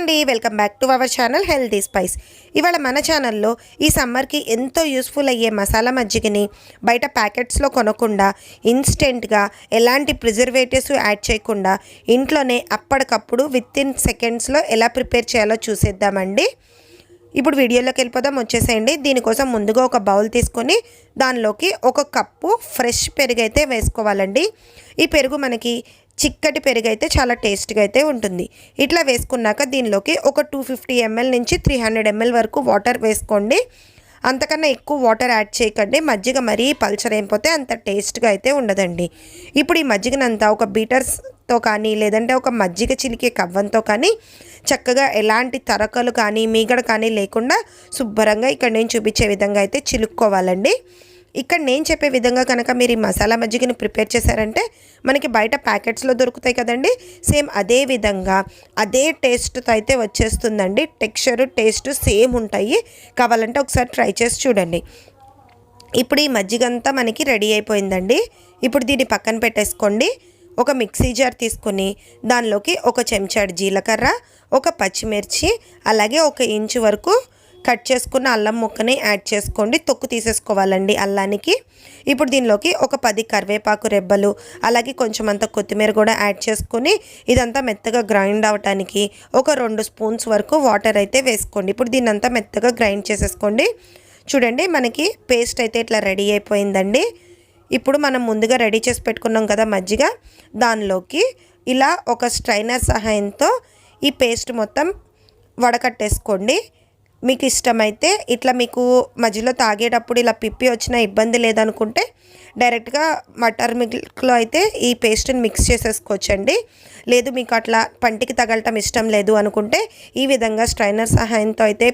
అండి. Welcome back to our channel healthy spice. ఇవాళ మన ఛానల్లో ఈ సమ్మర్కి ఎంతో యూస్ఫుల్ అయ్యే మసాలా మజ్జిగని బయట ప్యాకెట్స్లో కొనకుండా ఇన్స్టెంట్గా ఎలాంటి ప్రిజర్వేటివ్స్ యాడ్ చేయకుండా ఇంట్లోనే అప్పటికప్పుడు విత్ ఇన్ సెకండ్స్లో ఎలా ప్రిపేర్ చేయాలో చూసేద్దామండి. ఇప్పుడు వీడియోలోకి వెళ్ళిపోదాం. వచ్చేసేయండి. దీనికోసం ముందుగా ఒక బౌల్ తీసుకొని దానిలోకి ఒక కప్పు ఫ్రెష్ పెరుగు అయితే వేసుకోవాలండి. ఈ పెరుగు మనకి చిక్కటి పెరుగు అయితే చాలా టేస్ట్గా అయితే ఉంటుంది. ఇట్లా వేసుకున్నాక దీనిలోకి ఒక టూ ఫిఫ్టీ ఎంఎల్ నుంచి త్రీ హండ్రెడ్ ఎంఎల్ వరకు వాటర్ వేసుకోండి. అంతకన్నా ఎక్కువ వాటర్ యాడ్ చేయకండి. మజ్జిగ మరీ పల్చర్ అయిపోతే అంత టేస్ట్గా అయితే ఉండదండి. ఇప్పుడు ఈ మజ్జిగనంతా ఒక బీటర్స్తో కానీ లేదంటే ఒక మజ్జిగ చిలికే కవ్వంతో కానీ చక్కగా ఎలాంటి తరకలు కానీ మీగడ కానీ లేకుండా శుభ్రంగా ఇక్కడ నేను చూపించే విధంగా అయితే చిలుక్కోవాలండి. ఇక్కడ నేను చెప్పే విధంగా కనుక మీరు ఈ మసాలా మజ్జిగని ప్రిపేర్ చేశారంటే మనకి బయట ప్యాకెట్స్లో దొరుకుతాయి కదండి. సేమ్ అదే విధంగా అదే టేస్ట్తో అయితే వచ్చేస్తుందండి. టెక్స్చర్ టేస్ట్ సేమ్ ఉంటాయి. కావాలంటే ఒకసారి ట్రై చేసి చూడండి. ఇప్పుడు ఈ మజ్జిగ అంతా మనకి రెడీ అయిపోయిందండి. ఇప్పుడు దీన్ని పక్కన పెట్టేసుకోండి. ఒక మిక్సీ జార్ తీసుకొని దానిలోకి ఒక చెంచాడు జీలకర్ర ఒక పచ్చిమిర్చి అలాగే ఒక ఇంచు వరకు కట్ చేసుకున్న అల్లం ముక్కని యాడ్ చేసుకోండి. తొక్కు తీసేసుకోవాలండి అల్లానికి. ఇప్పుడు దీనిలోకి ఒక పది కరివేపాకు రెబ్బలు అలాగే కొంచెం అంత కొత్తిమీర కూడా యాడ్ చేసుకొని ఇదంతా మెత్తగా గ్రైండ్ అవ్వటానికి ఒక రెండు స్పూన్స్ వరకు వాటర్ అయితే వేసుకోండి. ఇప్పుడు దీన్నంతా మెత్తగా గ్రైండ్ చేసేసుకోండి. చూడండి మనకి పేస్ట్ అయితే ఇట్లా రెడీ అయిపోయిందండి. ఇప్పుడు మనం ముందుగా రెడీ చేసి పెట్టుకున్నాం కదా మజ్జిగ. దానిలోకి ఇలా ఒక స్ట్రైనర్ సహాయంతో ఈ పేస్ట్ మొత్తం వడకట్టేసుకోండి. మీకు ఇష్టమైతే ఇట్లా మీకు మధ్యలో తాగేటప్పుడు ఇలా పిప్పి వచ్చిన ఇబ్బంది లేదనుకుంటే డైరెక్ట్గా మటర్ మిల్క్లో అయితే ఈ పేస్ట్ని మిక్స్ చేసేసుకోవచ్చండి. లేదు మీకు అట్లా పంటికి తగలటం ఇష్టం లేదు అనుకుంటే ఈ విధంగా స్ట్రైనర్ సహాయంతో అయితే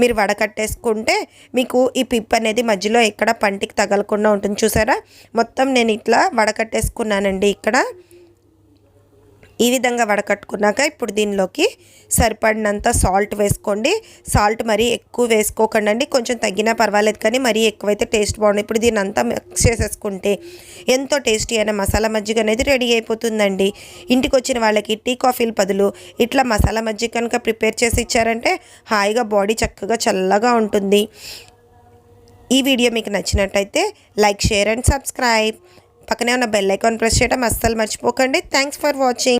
మీరు వడకట్టేసుకుంటే మీకు ఈ పిప్ అనేది మధ్యలో ఎక్కడ పంటికి తగలకుండా ఉంటుంది. చూసారా? మొత్తం నేను ఇట్లా వడకట్టేసుకున్నానండి ఇక్కడ. ఈ విధంగా వడకట్టుకున్నాక ఇప్పుడు దీనిలోకి సరిపడినంత సాల్ట్ వేసుకోండి. సాల్ట్ మరీ ఎక్కువ వేసుకోకండి అండి. కొంచెం తగ్గినా పర్వాలేదు కానీ మరీ ఎక్కువైతే టేస్ట్ బాగుంది ఇప్పుడు దీన్ని అంతా మిక్స్ చేసేసుకుంటే ఎంతో టేస్టీ అయిన మసాలా మజ్జిగ అనేది రెడీ అయిపోతుందండి. ఇంటికి వచ్చిన వాళ్ళకి టీ కాఫీల బదులు ఇట్లా మసాలా మజ్జిగ కనుక ప్రిపేర్ చేసి ఇచ్చారంటే హాయిగా బాడీ చక్కగా చల్లగా ఉంటుంది. ఈ వీడియో మీకు నచ్చినట్టయితే లైక్ షేర్ అండ్ సబ్స్క్రైబ్ పక్కనే ఉన్న బెల్ ఐకాన్ ప్రెస్ చేయడం అస్సలు మర్చిపోకండి. Thanks for watching